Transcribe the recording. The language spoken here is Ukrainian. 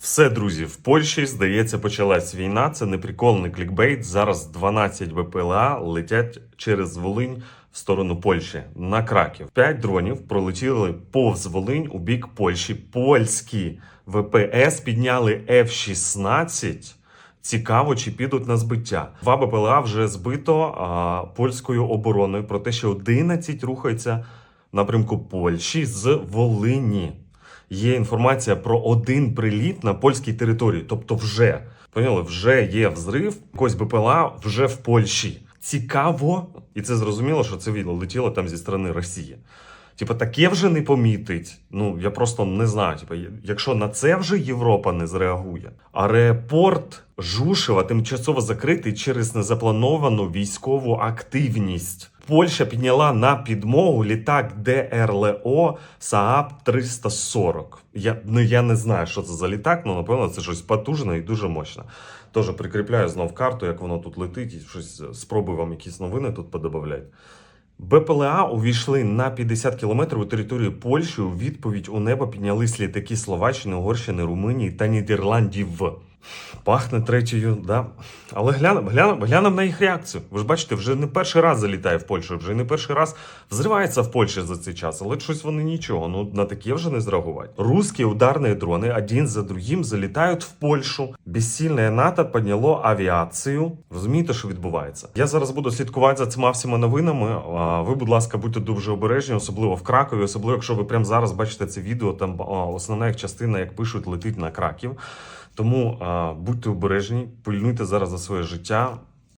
Все, друзі, в Польщі, здається, почалась війна. Це не прикол, не клікбейт. Зараз 12 БПЛА летять через Волинь в сторону Польщі на Краків. П'ять дронів пролетіли повз Волинь у бік Польщі. Польські ВПС підняли F-16. Цікаво, чи підуть на збиття. Два БПЛА вже збито а, польською обороною, проте що 11 рухаються напрямку Польщі з Волині. Є інформація про один приліт на польській території, тобто вже поняли, вже є взрив, якось БПЛА вже в Польщі. Цікаво, і це зрозуміло, що це відео летіло там зі сторони Росії. Типа, таке вже не помітить. Ну я просто не знаю. Типа, якщо на це вже Європа не зреагує. Аеропорт Жушева тимчасово закритий через незаплановану військову активність. Польща підняла на підмогу літак ДРЛО СААП 340. Я, ну, я не знаю, що це за літак, але напевно це щось потужне і дуже мощне. Тож прикріпляю знов карту, як воно тут летить, і щось е, спробую вам якісь новини тут подобавляти. БПЛА увійшли на 50 кілометрів у територію Польщі. У відповідь у небо піднялись літаки Словаччини, Угорщини, Румунії та Нідерландів. Пахне третьою, да. Але глянемо глянем, глянем на їх реакцію. Ви ж бачите, вже не перший раз залітає в Польщу, вже не перший раз взривається в Польщі за цей час, але щось вони нічого. Ну на таке вже не зреагувати. Русські ударні дрони один за другим залітають в Польщу. Безсильне НАТО підняло авіацію. Розумієте, що відбувається? Я зараз буду слідкувати за цими всіма новинами. А ви, будь ласка, будьте дуже обережні, особливо в Кракові, особливо якщо ви прямо зараз бачите це відео. Там основна їх частина, як пишуть, летить на Краків. Тому будьте обережні, пильнуйте зараз за своє життя.